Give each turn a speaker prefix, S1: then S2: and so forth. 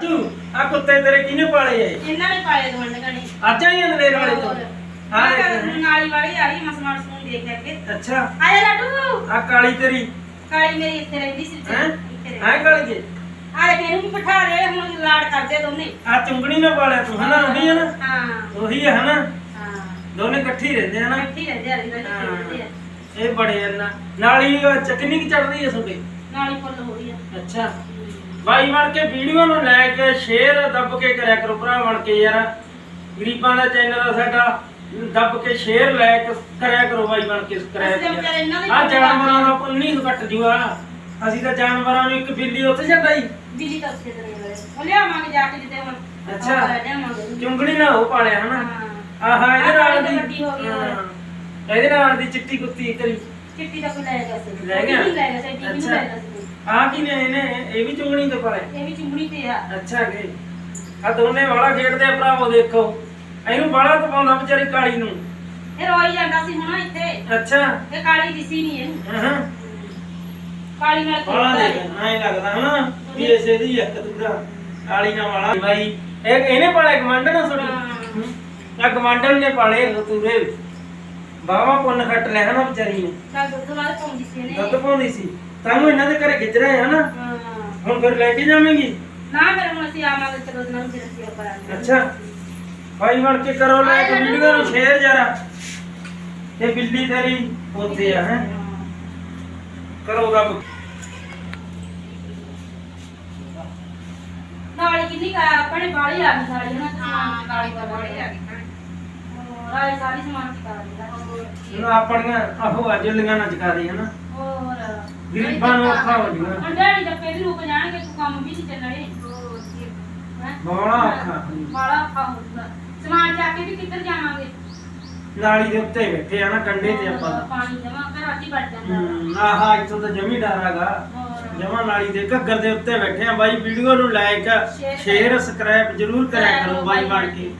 S1: ਤੂੰ ਆ ਕੁੱਤੇ ਤੇਰੇ ਕਿਹਨੇ ਪਾਲੇ ਐ?
S2: ਇਹਨਾਂ ਨੇ ਪਾਏ ਦੋ ਅੰਡੇ ਕਣੀ
S1: ਅੱਜ ਆਈਆਂ ਦਲੇਰ ਵਾਲੇ ਤੋਂ? ਹਾਂ
S2: ਨਾਲੀ ਵਾਲੀ ਆਈ ਮਸਮਾਨ ਸਮੂਨ ਦੇਖ ਕੇ।
S1: ਅੱਛਾ।
S2: ਆਇਆ ਲੱਡੂ।
S1: ਆ ਕਾਲੀ ਤੇਰੀ।
S2: ਕਾਲੀ ਮੇਰੀ ਇੱਥੇ ਰਹਿੰਦੀ ਸੀ
S1: ਹੈ? ਹੈ ਕਾਲੀ ਜੀ।
S2: ਆਲੇ ਇਹਨੂੰ ਵੀ ਬਿਠਾ ਦੇ ਹੁਣ ਲਾੜ ਕਰਦੇ ਦੋਨੇ।
S1: ਆ ਚੁੰਗਣੀ ਨਾ ਪਾਲਿਆ ਤੂੰ ਹਨਾ? ਉਹੀ ਹੈ ਨਾ?
S2: ਹਾਂ।
S1: ਉਹੀ ਹੈ ਹਨਾ?
S2: ਹਾਂ।
S1: ਦੋਨੇ ਇਕੱਠੇ ਰਹਿੰਦੇ ਹਨਾ
S2: ਹੀ ਰਹਿੰਦੇ ਆ ਆ।
S1: ਇਹ ਬੜੇ ਨਾ। ਨਾਲੀ ਚੱਕਨੀ ਕਿ ਚੜਦੀ ਹੈ ਤੁਹਾਡੇ?
S2: ਨਾਲੀ ਫੁੱਲ ਹੋ ਰਹੀ ਆ।
S1: ਅੱਛਾ। ਬਾਈ ਬਣ ਕੇ ਵੀਡੀਓ ਨੂੰ ਲੈ ਕੇ ਸ਼ੇਅਰ ਦੱਬ ਕੇ ਕਰਿਆ ਕਰੋ ਭਰਾ ਬਣ ਕੇ ਯਾਰ। ਗਰੀਬਾਂ ਦਾ ਚੈਨਲ ਆ ਸਾਡਾ ਦੱਬ ਕੇ ਸ਼ੇਅਰ ਲੈ ਕੇ ਕਰਿਆ ਕਰੋ ਬਾਈ ਬਣ ਕੇ
S2: ਦੇ
S1: ਆ ਜਾਨਵਰਾਂ ਦਾ ਪੁੰਨੀ ਘਟ ਜੂਆ। ਅਸੀਂ ਤਾਂ ਜਾਨਵਰਾਂ ਨੂੰ ਇੱਕ ਬਿੱਲੀ ਉੱਥੇ ਛੱਡਾਈ।
S2: ਬਿਜਲੀ ਤਾਂ ਉੱਥੇ ਤਰੇ ਵਾਲੇ ਉਹ ਲਿਆਵਾਂਗੇ ਜਾ ਕੇ ਜਿੱਤੇ ਹੁਣ
S1: ਅੱਛਾ। ਚੁੰਗਣੀ ਨਾ ਉਹ ਪਾਲਿਆ ਹਨਾ?
S2: ਹਾਂ।
S1: ਆਹਾ ਇਹਦੇ ਨਾਲ ਦੀ
S2: ਵੱਡੀ ਹੋ ਗਈ ਹੋਰ।
S1: ਹਾਂ। ਇਹਦੇ ਨਾਲ ਦੀ ਚਿੱਟੀ ਕੁੱਤੀ ਤੇਰੀ
S2: ਚਿੱਟੀ ਦਾ ਕੋਈ ਲੈ ਗਿਆ
S1: ਲੈ ਗਿਆ?
S2: ਨਹੀਂ ਲੈ ਗਿਆ ਸੀ ਟੀਵੀ ਨੂੰ ਲੈ ਗਿਆ
S1: ਆ ਕੀ ਨੇ ਇਹਨੇ? ਇਹ ਵੀ ਚੁੰਗਣੀ ਤੇ ਪਾਲੇ
S2: ਇਹ ਵੀ ਚੁੰਗਣੀ ਤੇ ਆ।
S1: ਅੱਛਾ ਕਿ ਆ ਦੋਨੇ ਵਾਲਾ ਖੇਡਦੇ ਆ ਭਰਾਵੋ ਦੇਖੋ। ਇਹਨੂੰ ਬਾਲਾ ਤਪਾਉਂਦਾ ਵਿਚਾਰੀ ਕਾਲੀ ਨੂੰ।
S2: ਇਹ ਰੋਈ ਜਾਂਦਾ ਸੀ ਹੁਣ ਇੱਥੇ।
S1: ਅੱਛਾ।
S2: ਇਹ ਕਾਲੀ ਦਿਸੀ ਨਹੀਂ ਇਹਨੂੰ।
S1: ਹਾਂ
S2: ਕਾਲੀ ਨਾਲ
S1: ਬਾਲਾ
S2: ਹੈ।
S1: ਐਂ ਲੱਗਦਾ ਹਨਾ ਵੀ ਇਸੇ ਦੀ ਇੱਕ ਦੂਰਾ ਕਾਲੀ ਨਾਲ ਵਾਲਾ। ਬਾਈ ਇਹ ਇਹਨੇ ਪਾਲੇ ਕਮਾਂਡਰ ਨਾ। ਛੋਟੀ ਆ ਕਮਾਂਡਰ ਨੇ ਪਾਲੇ ਤੂਰੇ। ਬਾਵਾ ਪੁੰਨ ਖੱਟ ਲਿਆ ਹਨਾ ਵਿਚਾਰੀ ਨੇ।
S2: ਚੱਲ ਦੁੱਧ ਵਾਲ ਪਾਉਂਦੀ ਸੀ ਇਹਨੇ।
S1: ਦੁੱਧ ਪਾਉਂਦੀ ਸੀ। ਤਾਨੂੰ ਇਹਨਾਂ ਦੇ ਘਰੇ ਖਿੱਚ ਰਹੇ ਹਨਾ
S2: ਹਾਂ।
S1: ਹੁਣ ਫਿਰ ਲੈ ਕੇ ਜਾਵੇਂਗੀ?
S2: ਨਾ ਫਿਰ ਹੁਣ ਅਸੀਂ ਆਵਾਂਗੇ ਚਲੋ ਦਿਨਾਂ ਨੂੰ ਫਿਰ ਅਸੀਂ ਕਰਾਂਗੇ
S1: ਅੱਛਾ। ਭਾਈ ਬਣ ਕੇ ਕਰੋ ਲੈ ਕੇ ਵੀਡੀਓ ਨੂੰ ਸ਼ੇਅਰ ਜਰਾ ਇਹ ਬਿੱਲੀ ਤੇਰੀ ਉੱਥੇ ਆ ਹੈ? ਕਰੋ ਰੱਬ।
S2: ਨਾਲੀ ਕਿੰਨੀ ਕਾ ਆਪਣੇ ਬਾਲੀ ਆ ਗਈ ਸਾਡੀ ਹਨਾ?
S3: ਹਾਂ ਨਾਲੀ ਤਾਂ ਬੜੀ ਆ ਗਈ।
S2: ਰਾਈ ਸਾਰੀ ਸਮਾਨ ਚਕਾ ਦਿੰਦਾ
S1: ਹੁਣ ਆਪਣੀਆਂ ਆਹੋ ਅਜਲੀਆਂ ਨਾ ਚਕਾ ਦੇ ਹਨਾ ਗਰੀਬਾਂ ਨੂੰ ਔਖਾ ਹੋ ਜੂਗਾ।
S2: ਅੰਡਾੜੀ ਜੱਪੇ ਵੀ ਰੁਕ ਜਾਣਗੇ ਤੂੰ ਕੰਮ ਵੀ ਨਹੀਂ ਚੱਲਣੇ।
S3: ਹੋਰ ਕੀ।
S2: ਹੈਂ?
S1: ਬੜਾ ਔਖਾ
S2: ਬਾਲਾ ਔਖਾ ਹੋਊਗਾ। ਸਮਾਨ ਚੱਕ ਕੇ ਵੀ ਕਿੱਧਰ ਜਾਵਾਂਗੇ?
S1: ਨਾਲੀ ਦੇ ਉੱਤੇ ਬੈਠੇ ਆ ਨਾ ਕੰਡੇ ਤੇ ਆਪਾਂ।
S2: ਪਾਣੀ ਜਮਾ ਘਰਾਂ 'ਚ ਹੀ ਵੱਜ ਜਾਂਦਾ।
S1: ਹੂੰ, ਆਹਾ ਇੱਥੋਂ ਤਾਂ ਜਮੀ ਡਰ ਹੈਗਾ।
S2: ਹੋਰ।
S1: ਜਮਾ ਨਾਲੀ ਦੇ ਘੱਗਰ ਦੇ ਉੱਤੇ ਬੈਠੇ ਆ। ਬਾਈ ਵੀਡੀਓ ਨੂੰ ਲਾਈਕ ਸ਼ੇਅਰ ਸਬਸਕ੍ਰਾਈਬ ਜਰੂਰ ਕਰਿਆ ਕਰੋ ਬਾਈ ਬਣ ਕੇ।